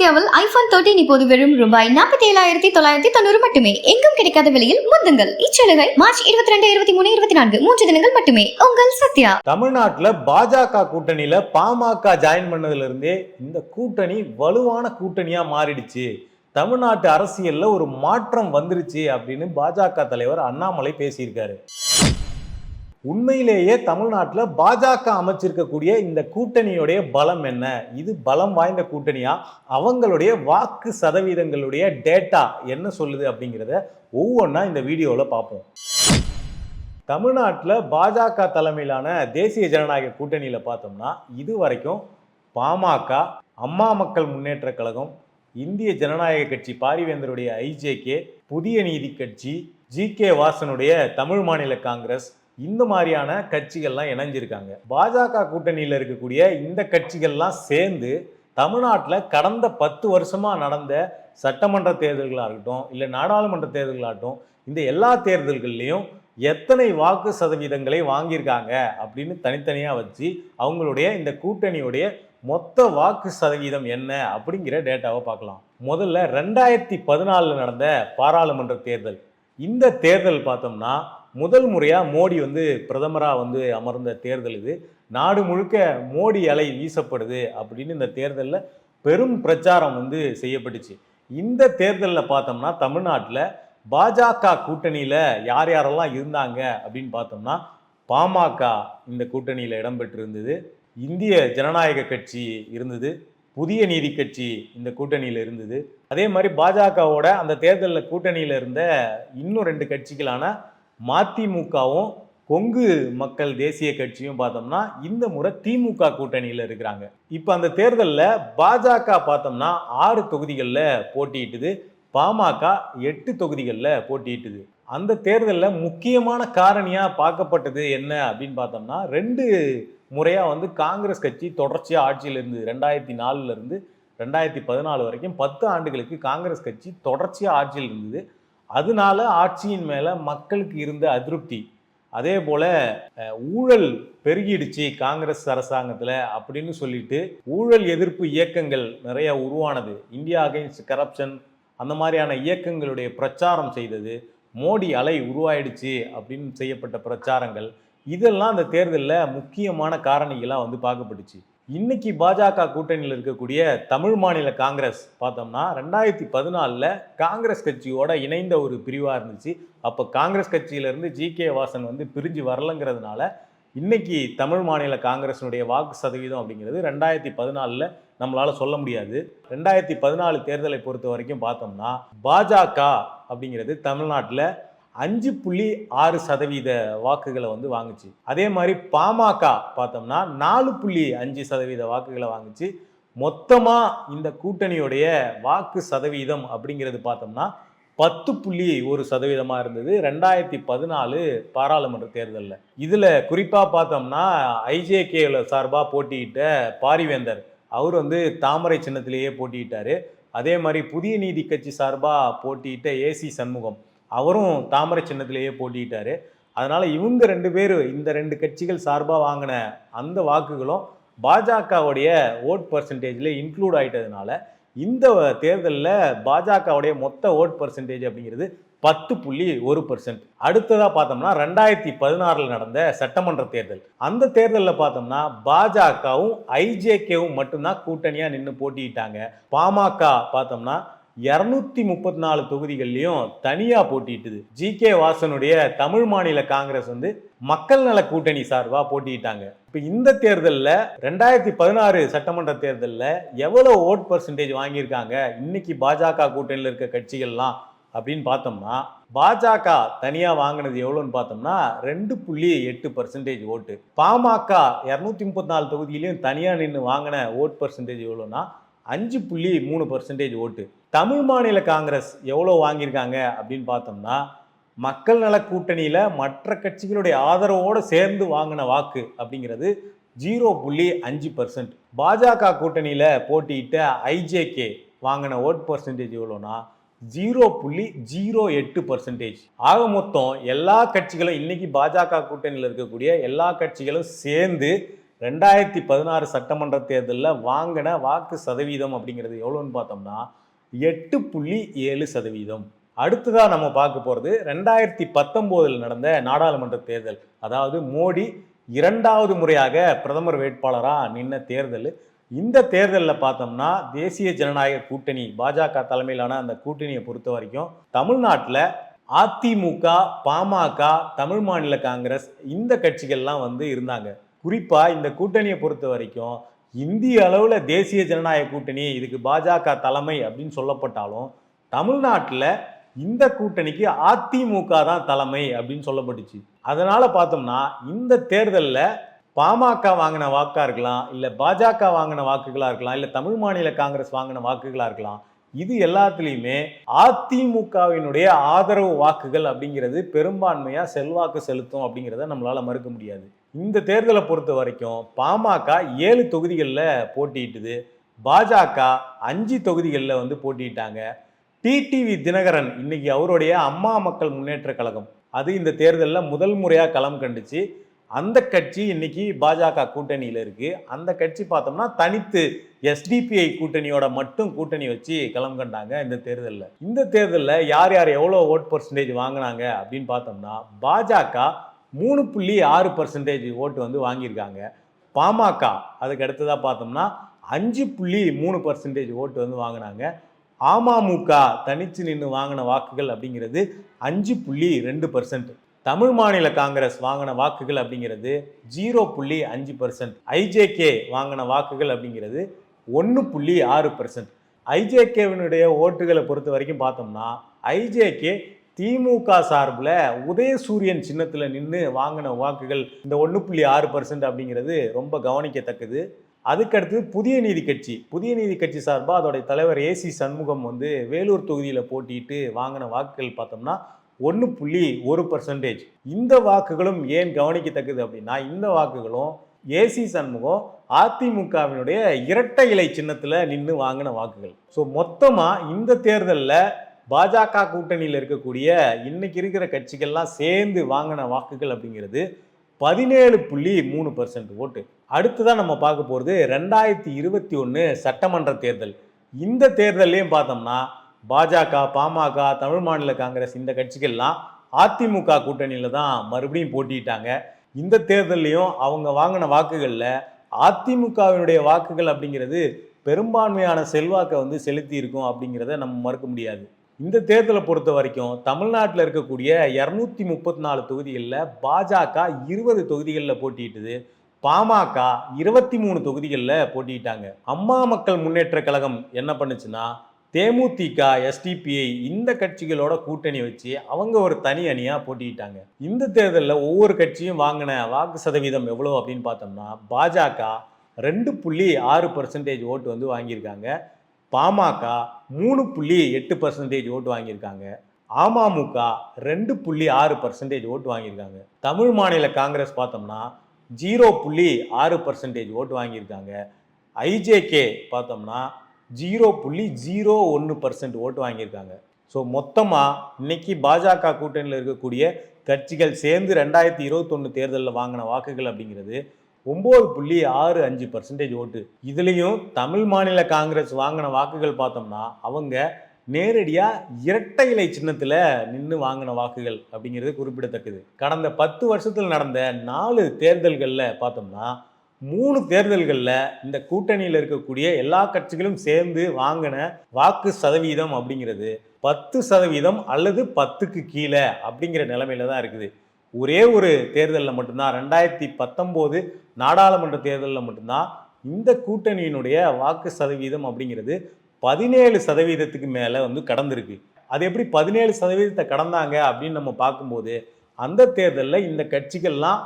சத்யாவில் iPhone thirteen இப்போது வெறும் ரூபாய் நாற்பத்தி ஏழாயிரத்தி தொள்ளாயிரத்தி தொண்ணூறு மட்டுமே. எங்கும் கிடைக்காத விலையில் முந்துங்கள் இச்சலுகை மார்ச் இருபத்தி ரெண்டு இருபத்தி மூணு இருபத்தி நான்கு மூன்று தினங்கள் மட்டுமே. உங்கள் சத்யா. தமிழ்நாட்டுல பாஜக கூட்டணியில பாமக ஜாயின் பண்ணதுல இருந்தே இந்த கூட்டணி வலுவான கூட்டணியா மாறிடுச்சு. தமிழ்நாட்டு அரசியல்ல ஒரு மாற்றம் வந்துருச்சு அப்படின்னு பாஜக தலைவர் அண்ணாமலை பேசியிருக்காரு. உண்மையிலேயே தமிழ்நாட்டில் பாஜக அமைச்சிருக்கக்கூடிய இந்த கூட்டணியுடைய பலம் என்ன? இது பலம் வாய்ந்த கூட்டணியா? அவங்களுடைய வாக்கு சதவீதங்களுடைய டேட்டா என்ன சொல்லுது அப்படிங்கிறத ஒவ்வொன்றா இந்த வீடியோவில் பார்ப்போம். தமிழ்நாட்டில் பாஜக தலைமையிலான தேசிய ஜனநாயக கூட்டணியில் பார்த்தோம்னா இது வரைக்கும் பாமக அம்மா மக்கள் முன்னேற்ற கழகம் இந்திய ஜனநாயக கட்சி பாரிவேந்தருடைய ஐஜேகே புதிய நீதி கட்சி ஜி கே வாசனுடைய தமிழ் மாநில காங்கிரஸ் இந்த மாதிரியான கட்சிகள்லாம் இணைஞ்சிருக்காங்க. பாஜக கூட்டணியில் இருக்கக்கூடிய இந்த கட்சிகள்லாம் சேர்ந்து தமிழ்நாட்டில் கடந்த பத்து வருஷமாக நடந்த சட்டமன்ற தேர்தல்களாக இருக்கட்டும் இல்லை நாடாளுமன்ற தேர்தல்களாகட்டும் இந்த எல்லா தேர்தல்கள்லையும் எத்தனை வாக்கு சதவீதங்களை வாங்கியிருக்காங்க அப்படின்னு தனித்தனியாக வச்சு அவங்களுடைய இந்த கூட்டணியுடைய மொத்த வாக்கு சதவீதம் என்ன அப்படிங்கிற டேட்டாவை பார்க்கலாம். முதல்ல ரெண்டாயிரத்தி பதினாலில் நடந்த பாராளுமன்ற தேர்தல். இந்த தேர்தல் பார்த்தோம்னா முதல் முறையாக மோடி வந்து பிரதமராக வந்து அமர்ந்த தேர்தல் இது. நாடு முழுக்க மோடி அலை வீசப்படுது அப்படின்னு இந்த தேர்தலில் பெரும் பிரச்சாரம் வந்து செய்யப்பட்டுச்சு. இந்த தேர்தலில் பார்த்தோம்னா தமிழ்நாட்டில் பாஜக கூட்டணியில் யார் யாரெல்லாம் இருந்தாங்க அப்படின்னு பார்த்தோம்னா பாமக இந்த கூட்டணியில் இடம்பெற்றிருந்தது. இந்திய ஜனநாயக கட்சி இருந்தது. புதிய நீதி கட்சி இந்த கூட்டணியில் இருந்தது. அதே மாதிரி பாஜகவோட அந்த தேர்தலில் கூட்டணியில் இருந்த இன்னும் ரெண்டு கட்சிகளான மதிமுகவும் கொங்கு மக்கள் தேசிய கட்சியும் பார்த்தோம்னா இந்த முறை திமுக கூட்டணியில் இருக்கிறாங்க. இப்போ அந்த தேர்தலில் பாஜக பார்த்தோம்னா ஆறு தொகுதிகளில் போட்டியிட்டுது. பாமக எட்டு தொகுதிகளில் போட்டியிட்டுது. அந்த தேர்தலில் முக்கியமான காரணியாக பார்க்கப்பட்டது என்ன அப்படின்னு பார்த்தோம்னா ரெண்டு முறையாக வந்து காங்கிரஸ் கட்சி தொடர்ச்சியாக ஆட்சியில் இருந்தது. ரெண்டாயிரத்தி நாலுலேருந்து ரெண்டாயிரத்தி பதினாலு வரைக்கும் பத்து ஆண்டுகளுக்கு காங்கிரஸ் கட்சி தொடர்ச்சியாக ஆட்சியில் இருந்தது. அதனால ஆட்சியின் மேலே மக்களுக்கு இருந்த அதிருப்தி. அதே போல் ஊழல் பெருகிடுச்சு காங்கிரஸ் அரசாங்கத்தில் அப்படின்னு சொல்லிட்டு ஊழல் எதிர்ப்பு இயக்கங்கள் நிறைய உருவானது. இந்தியா அகைன்ஸ்ட் கரப்ஷன் அந்த மாதிரியான இயக்கங்களுடைய பிரச்சாரம் செய்தது. மோடி அலை உருவாயிடுச்சு அப்படின்னு செய்யப்பட்ட பிரச்சாரங்கள். இதெல்லாம் அந்த தேர்தலில் முக்கியமான காரணிகளாக வந்து பார்க்கப்பட்டுச்சு. இன்னைக்கு பாஜக கூட்டணியில் இருக்கக்கூடிய தமிழ் மாநில காங்கிரஸ் பார்த்தோம்னா ரெண்டாயிரத்தி பதினாலில் காங்கிரஸ் கட்சியோட இணைந்த ஒரு பிரிவாக இருந்துச்சு. அப்போ காங்கிரஸ் கட்சியிலேருந்து ஜி கே வாசன் வந்து பிரிஞ்சு வரலங்கிறதுனால இன்னைக்கு தமிழ் மாநில காங்கிரஸினுடைய வாக்கு சதவீதம் அப்படிங்கிறது ரெண்டாயிரத்தி பதினாலில் நம்மளால் சொல்ல முடியாது. ரெண்டாயிரத்தி பதினாலு தேர்தலை பொறுத்த வரைக்கும் பார்த்தோம்னா பாஜக அப்படிங்கிறது தமிழ்நாட்டில் அஞ்சு புள்ளி ஆறு சதவீத வாக்குகளை வந்து வாங்குச்சு. அதே மாதிரி பாமக பார்த்தோம்னா நாலு புள்ளி அஞ்சு சதவீத வாக்குகளை வாங்குச்சு. மொத்தமாக இந்த கூட்டணியுடைய வாக்கு சதவீதம் அப்படிங்கிறது பார்த்தோம்னா பத்து புள்ளி ஒரு சதவீதமாக இருந்தது. ரெண்டாயிரத்தி பதினாலு பாராளுமன்ற தேர்தலில். இதில் குறிப்பாக பார்த்தோம்னா ஐஜேகேவில் சார்பாக போட்டியிட்ட பாரிவேந்தர் அவர் வந்து தாமரை சின்னத்திலேயே போட்டியிட்டார். அதே மாதிரி புதிய நீதி கட்சி சார்பாக போட்டியிட்ட ஏசி சண்முகம் அவரும் தாமரை சின்னத்திலேயே போட்டிட்டாரு அதனால இவங்க ரெண்டு பேர் இந்த ரெண்டு கட்சிகள் சார்பாக வாங்கின அந்த வாக்குகளும் பாஜகவுடைய ஓட் பர்சன்டேஜில் இன்க்ளூட் ஆகிட்டதுனால இந்த தேர்தலில் பாஜகவுடைய மொத்த ஓட் பர்சன்டேஜ் அப்படிங்கிறது பத்து புள்ளி ஒரு பர்சன்ட் அடுத்ததாக பார்த்தோம்னா ரெண்டாயிரத்தி பதினாறில் நடந்த சட்டமன்ற தேர்தல். அந்த தேர்தலில் பார்த்தோம்னா பாஜகவும் ஐஜேகேவும் மட்டும்தான் கூட்டணியாக நின்று போட்டியிட்டாங்க. பாமக பார்த்தோம்னா இரநூத்தி முப்பத்தி நாலு தொகுதிகள்லையும் தனியாக போட்டிட்டுது. ஜி கே வாசனுடைய தமிழ் மாநில காங்கிரஸ் வந்து மக்கள் நல கூட்டணி சார்பாக போட்டியிட்டாங்க இப்போ இந்த தேர்தலில் ரெண்டாயிரத்தி பதினாறு சட்டமன்ற தேர்தலில் எவ்வளோ ஓட் பர்சன்டேஜ் வாங்கியிருக்காங்க? இன்னைக்கு பாஜக கூட்டணியில் இருக்க கட்சிகள்லாம் அப்படின்னு பார்த்தோம்னா பாஜக தனியாக வாங்கினது எவ்வளோன்னு பார்த்தோம்னா ரெண்டு புள்ளி எட்டு பர்சன்டேஜ் ஓட்டு. பாமக இரநூத்தி முப்பத்தி நாலு தொகுதியிலையும் தனியாக நின்று வாங்கின ஓட் பர்சன்டேஜ் எவ்வளோன்னா அஞ்சு புள்ளி மூணு பர்சன்டேஜ் ஓட்டு. தமிழ் மாநில காங்கிரஸ் எவ்வளோ வாங்கியிருக்காங்க அப்படின்னு பார்த்தோம்னா மக்கள் நல கூட்டணியில் மற்ற கட்சிகளுடைய ஆதரவோடு சேர்ந்து வாங்கின வாக்கு அப்படிங்கிறது ஜீரோ புள்ளி அஞ்சு பர்சன்ட் பாஜக கூட்டணியில் போட்டியிட்ட ஐஜேகே வாங்கின ஓட் பர்சன்டேஜ் எவ்வளோனா ஜீரோ புள்ளி ஜீரோ எட்டு பர்சன்டேஜ் ஆக மொத்தம் எல்லா கட்சிகளும் இன்னைக்கு பாஜக கூட்டணியில் இருக்கக்கூடிய எல்லா கட்சிகளும் சேர்ந்து ரெண்டாயிரத்தி பதினாறு சட்டமன்ற தேர்தலில் வாங்கின வாக்கு சதவீதம் அப்படிங்கிறது எவ்வளோன்னு பார்த்தோம்னா எட்டு புள்ளி ஏழு சதவீதம். அடுத்ததாக நம்ம பார்க்க போகிறது ரெண்டாயிரத்தி பத்தொம்போதில் நடந்த நாடாளுமன்ற தேர்தல். அதாவது மோடி இரண்டாவது முறையாக பிரதமர் வேட்பாளராக நின்ன தேர்தல். இந்த தேர்தலில் பார்த்தோம்னா தேசிய ஜனநாயக கூட்டணி பாஜக தலைமையிலான அந்த கூட்டணியை பொறுத்த வரைக்கும் தமிழ்நாட்டில் அதிமுக பாமக தமிழ் மாநில காங்கிரஸ் இந்த கட்சிகள்லாம் வந்து இருந்தாங்க. குறிப்பாக இந்த கூட்டணியை பொறுத்த வரைக்கும் இந்திய அளவில் தேசிய ஜனநாயக கூட்டணி இதுக்கு பாஜக தலைமை அப்படின்னு சொல்லப்பட்டாலும் தமிழ்நாட்டில் இந்த கூட்டணிக்கு அதிமுக தான் தலைமை அப்படின்னு சொல்லப்பட்டுச்சு. அதனால் பார்த்தோம்னா இந்த தேர்தலில் பாமக வாங்கின வாக்காக இருக்கலாம் இல்லை பாஜக வாங்கின வாக்குகளாக இருக்கலாம் இல்லை தமிழ் மாநில காங்கிரஸ் வாங்கின வாக்குகளாக இருக்கலாம் இது எல்லாத்துலேயுமே அதிமுகவினுடைய ஆதரவு வாக்குகள் அப்படிங்கிறது பெரும்பான்மையாக செல்வாக்கு செலுத்தும் அப்படிங்கிறத நம்மளால் மறுக்க முடியாது. இந்த தேர்தலை பொறுத்த வரைக்கும் பாமக ஏழு தொகுதிகளில் போட்டியிட்டுது. பாஜக அஞ்சு தொகுதிகளில் வந்து போட்டியிட்டாங்க. டிடிவி தினகரன் இன்னைக்கு அவருடைய அம்மா மக்கள் முன்னேற்ற கழகம். அது இந்த தேர்தலில் முதல் முறையாக களம் கண்டுச்சு. அந்த கட்சி இன்னைக்கு பாஜக கூட்டணியில் இருக்குது அந்த கட்சி பார்த்தோம்னா தனித்து எஸ்டிபிஐ கூட்டணியோட மட்டும் கூட்டணி வச்சு களம் கண்டாங்க இந்த தேர்தலில். இந்த தேர்தலில் யார் யார் எவ்வளோ ஓட் பர்சன்டேஜ் வாங்கினாங்க அப்படின்னு பார்த்தோம்னா பாஜக மூணு புள்ளி ஆறு பர்சன்டேஜ் ஓட்டு வந்து வாங்கியிருக்காங்க. பாமக அதுக்கு அடுத்ததாக பார்த்தோம்னா அஞ்சு புள்ளி மூணு பர்சன்டேஜ் ஓட்டு வந்து வாங்கினாங்க. அமமுக தனிச்சு நின்று வாங்கின வாக்குகள் அப்படிங்கிறது அஞ்சு புள்ளி ரெண்டு பர்சன்ட் தமிழ் மாநில காங்கிரஸ் வாங்கின வாக்குகள் அப்படிங்கிறது ஜீரோ புள்ளி அஞ்சு பர்சன்ட் ஐஜேகே வாங்கின வாக்குகள் அப்படிங்கிறது ஒன்று புள்ளி ஆறு பர்சன்ட் ஐஜேகேவினுடைய ஓட்டுகளை பொறுத்த வரைக்கும் பார்த்தோம்னா ஐஜேகே திமுக சார்பில் உதயசூரியன் சின்னத்தில் நின்று வாங்கின வாக்குகள் இந்த ஒன்று புள்ளி ஆறு பர்சன்ட் அப்படிங்கிறது ரொம்ப கவனிக்கத்தக்கது. அதுக்கடுத்து புதிய நீதி கட்சி. புதிய நீதி கட்சி சார்பாக அதோடைய தலைவர் ஏசி சண்முகம் வந்து வேலூர் தொகுதியில் போட்டியிட்டு வாங்கின வாக்குகள் பார்த்தோம்னா ஒன்று புள்ளி ஒரு பர்சன்டேஜ் இந்த வாக்குகளும் ஏன் கவனிக்கத்தக்கது அப்படின்னா இந்த வாக்குகளும் ஏசி சண்முகம் அதிமுகவினுடைய இரட்டை இலை சின்னத்தில் நின்று வாங்கின வாக்குகள். ஸோ மொத்தமாக இந்த தேர்தலில் பாஜக கூட்டணியில் இருக்கக்கூடிய இன்னைக்கு இருக்கிற கட்சிகள்லாம் சேர்ந்து வாங்கின வாக்குகள் அப்படிங்கிறது பதினேழு புள்ளி மூணு பர்சன்ட் ஓட்டு. அடுத்ததான் நம்ம பார்க்க போகிறது ரெண்டாயிரத்தி இருபத்தி ஒன்று சட்டமன்ற தேர்தல். இந்த தேர்தல்லையும் பார்த்தோம்னா பாஜக பாமக தமிழ் மாநில காங்கிரஸ் இந்த கட்சிகள்லாம் அதிமுக கூட்டணியில் தான் மறுபடியும் போட்டியிட்டாங்க. இந்த தேர்தல்லையும் அவங்க வாங்கின வாக்குகளில் அதிமுகவினுடைய வாக்குகள் அப்படிங்கிறது பெரும்பான்மையான செல்வாக்கை வந்து செலுத்தி இருக்கும் அப்படிங்கிறத நம்ம மறுக்க முடியாது. இந்த தேர்தலை பொறுத்த வரைக்கும் தமிழ்நாட்டில் இருக்கக்கூடிய இரநூத்தி முப்பத்தி நாலு தொகுதிகளில் பாஜக இருபது தொகுதிகளில் போட்டியிட்டது. பாமக இருபத்தி மூணு தொகுதிகளில் போட்டிட்டாங்க அம்மா மக்கள் முன்னேற்ற கழகம் என்ன பண்ணுச்சுன்னா தேமுதிக எஸ்டிபிஐ இந்த கட்சிகளோட கூட்டணி வச்சு அவங்க ஒரு தனி அணியாக போட்டியிட்டாங்க. இந்த தேர்தலில் ஒவ்வொரு கட்சியும் வாங்கின வாக்கு சதவீதம் எவ்வளோ அப்படின்னு பார்த்தோம்னா பாஜக ரெண்டு புள்ளி ஆறு பர்சன்டேஜ் ஓட்டு வந்து வாங்கியிருக்காங்க. பாமக மூணு புள்ளி எட்டு பர்சன்டேஜ் ஓட்டு வாங்கியிருக்காங்க. அமமுக ரெண்டு புள்ளி ஆறு பர்சன்டேஜ் ஓட்டு வாங்கியிருக்காங்க. தமிழ் மாநில காங்கிரஸ் பார்த்தோம்னா ஜீரோ புள்ளி ஆறு பர்சன்டேஜ் ஓட்டு வாங்கியிருக்காங்க. ஐஜேகே பார்த்தோம்னா ஜீரோ புள்ளி ஜீரோ ஒன்று பர்சன்ட் ஓட்டு வாங்கியிருக்காங்க. ஸோ மொத்தமாக இன்னைக்கு பாஜக கூட்டணியில் இருக்கக்கூடிய கட்சிகள் சேர்ந்து ரெண்டாயிரத்தி இருபத்தொன்று தேர்தலில் வாங்கின வாக்குகள் அப்படிங்கிறது ஒம்பது புள்ளி ஆறு அஞ்சு பர்சன்டேஜ் ஓட்டு. இதுலேயும் தமிழ் மாநில காங்கிரஸ் வாங்கின வாக்குகள் பார்த்தோம்னா அவங்க நேரடியாக இரட்டை இலை சின்னத்தில் நின்று வாங்கின வாக்குகள் அப்படிங்கிறது குறிப்பிடத்தக்கது. கடந்த பத்து வருஷத்தில் நடந்த நாலு தேர்தல்களில் பார்த்தோம்னா மூணு தேர்தல்களில் இந்த கூட்டணியில் இருக்கக்கூடிய எல்லா கட்சிகளும் சேர்ந்து வாங்கின வாக்கு சதவீதம் அப்படிங்கிறது பத்து சதவீதம் அல்லது பத்துக்கு கீழே அப்படிங்கிற நிலைமையில தான் இருக்குது. ஒரே ஒரு தேர்தலில் மட்டும்தான் ரெண்டாயிரத்தி பத்தொம்போது நாடாளுமன்ற தேர்தலில் மட்டும்தான் இந்த கூட்டணியினுடைய வாக்கு சதவீதம் அப்படிங்கிறது பதினேழு சதவீதத்துக்கு மேலே வந்து கடந்திருக்கு. அது எப்படி பதினேழு சதவீதத்தை கடந்தாங்க அப்படின்னு நம்ம பார்க்கும்போது அந்த தேர்தலில் இந்த கட்சிகள்லாம்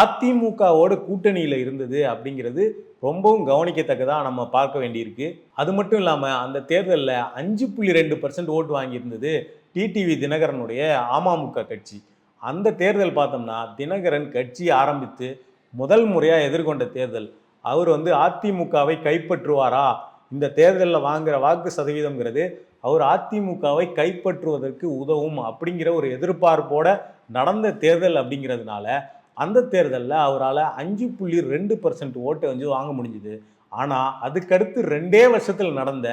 அதிமுகவோட கூட்டணியில் இருந்தது அப்படிங்கிறது ரொம்பவும் கவனிக்கத்தக்கதாக நம்ம பார்க்க வேண்டியிருக்கு. அது மட்டும் இல்லாமல் அந்த தேர்தலில் அஞ்சு புள்ளி ரெண்டு பர்சன்ட் ஓட்டு வாங்கியிருந்தது டிடிவி தினகரனுடைய அமமுக கட்சி. அந்த தேர்தல் பார்த்தோம்னா தினகரன் கட்சி ஆரம்பித்து முதல் முறையாக எதிர்கொண்ட தேர்தல். அவர் வந்து அதிமுகவை கைப்பற்றுவாரா? இந்த தேர்தலில் வாங்குகிற வாக்கு சதவீதம்ங்கிறது அவர் அதிமுகவை கைப்பற்றுவதற்கு உதவும் அப்படிங்கிற ஒரு எதிர்பார்ப்போட நடந்த தேர்தல் அப்படிங்கிறதுனால அந்த தேர்தலில் அவரால் அஞ்சு புள்ளி ரெண்டு பர்சன்ட் ஓட்டை வந்து வாங்க முடிஞ்சுது. ஆனால் அதுக்கடுத்து ரெண்டே வருஷத்தில் நடந்த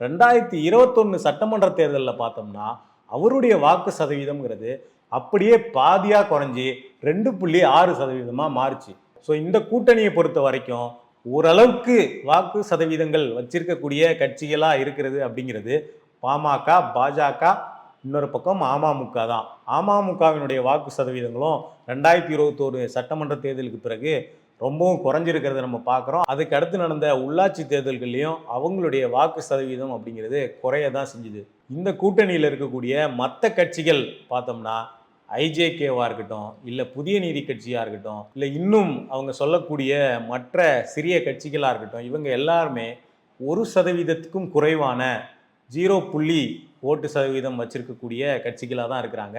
ரெண்டாயிரத்தி இருபத்தொன்று சட்டமன்ற தேர்தலில் பார்த்தோம்னா அவருடைய வாக்கு சதவீதம்ங்கிறது அப்படியே பாதியாக குறைஞ்சி ரெண்டு புள்ளி ஆறு சதவீதமாக மாறுச்சு. ஸோ இந்த கூட்டணியை பொறுத்த வரைக்கும் ஓரளவுக்கு வாக்கு சதவீதங்கள் வச்சிருக்கக்கூடிய கட்சிகளாக இருக்கிறது அப்படிங்கிறது பாமக பாஜக இன்னொரு பக்கம் அமமுக தான். அமமுகவினுடைய வாக்கு சதவீதங்களும் ரெண்டாயிரத்தி இருபத்தோரு சட்டமன்ற தேர்தலுக்கு பிறகு ரொம்பவும் குறைஞ்சிருக்கிறத நம்ம பார்க்குறோம். அதுக்கு அடுத்து நடந்த உள்ளாட்சி தேர்தல்கள்லையும் அவங்களுடைய வாக்கு சதவீதம் அப்படிங்கிறது குறைய தான் செஞ்சுது. இந்த கூட்டணியில் இருக்கக்கூடிய மற்ற கட்சிகள் பார்த்தோம்னா ஐஜேகேவாக இருக்கட்டும் இல்லை புதிய நீதி கட்சியாக இருக்கட்டும் இல்லை இன்னும் அவங்க சொல்லக்கூடிய மற்ற சிறிய கட்சிகளாக இருக்கட்டும் இவங்க எல்லாருமே ஒரு சதவீதத்துக்கும் குறைவான ஜீரோ புள்ளி ஓட்டு சதவீதம் வச்சிருக்கக்கூடிய கட்சிகளாக தான் இருக்கிறாங்க.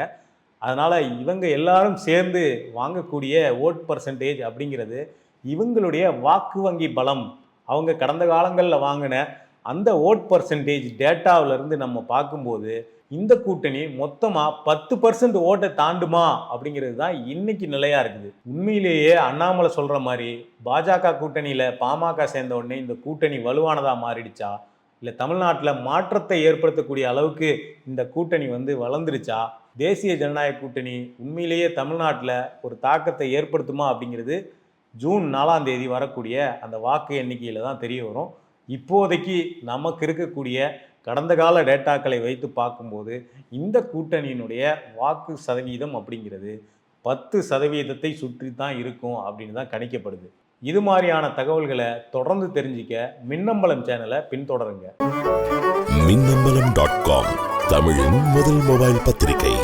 அதனால் இவங்க எல்லாரும் சேர்ந்து வாங்கக்கூடிய ஓட் பர்சன்டேஜ் அப்படிங்கிறது இவங்களுடைய வாக்கு வங்கி பலம். அவங்க கடந்த காலங்களில் வாங்கின அந்த ஓட் பர்சன்டேஜ் டேட்டாவிலேருந்து நம்ம பார்க்கும்போது இந்த கூட்டணி மொத்தமாக பத்து பர்சன்ட் ஓட்டை தாண்டுமா அப்படிங்கிறது தான் இன்னைக்கு நிலையாக இருக்குது. உண்மையிலேயே அண்ணாமலை சொல்கிற மாதிரி பாஜக கூட்டணியில் பாமக சேர்ந்த உடனே இந்த கூட்டணி வலுவானதாக மாறிடுச்சா? இல்லை தமிழ்நாட்டில் மாற்றத்தை ஏற்படுத்தக்கூடிய அளவுக்கு இந்த கூட்டணி வந்து வளர்ந்துருச்சா? தேசிய ஜனநாயக கூட்டணி உண்மையிலேயே தமிழ்நாட்டில் ஒரு தாக்கத்தை ஏற்படுத்துமா அப்படிங்கிறது ஜூன் நாலாம் தேதி வரக்கூடிய அந்த வாக்கு எண்ணிக்கையில் தான் தெரிய வரும். இப்போதைக்கு நமக்கு இருக்கக்கூடிய கடந்த கால டேட்டாக்களை வைத்து பார்க்கும்போது இந்த கூட்டணியினுடைய வாக்கு சதவீதம் அப்படிங்கிறது பத்து சதவீதத்தை சுற்றி தான் இருக்கும் அப்படின்னு தான் கணிக்கப்படுது. இது மாதிரியான தகவல்களை தொடர்ந்து தெரிஞ்சிக்க மின்னம்பலம் சேனலை பின்தொடருங்க. மின்னம்பலம் டாட் காம் தமிழின் முதல் மொபைல் பத்திரிகை.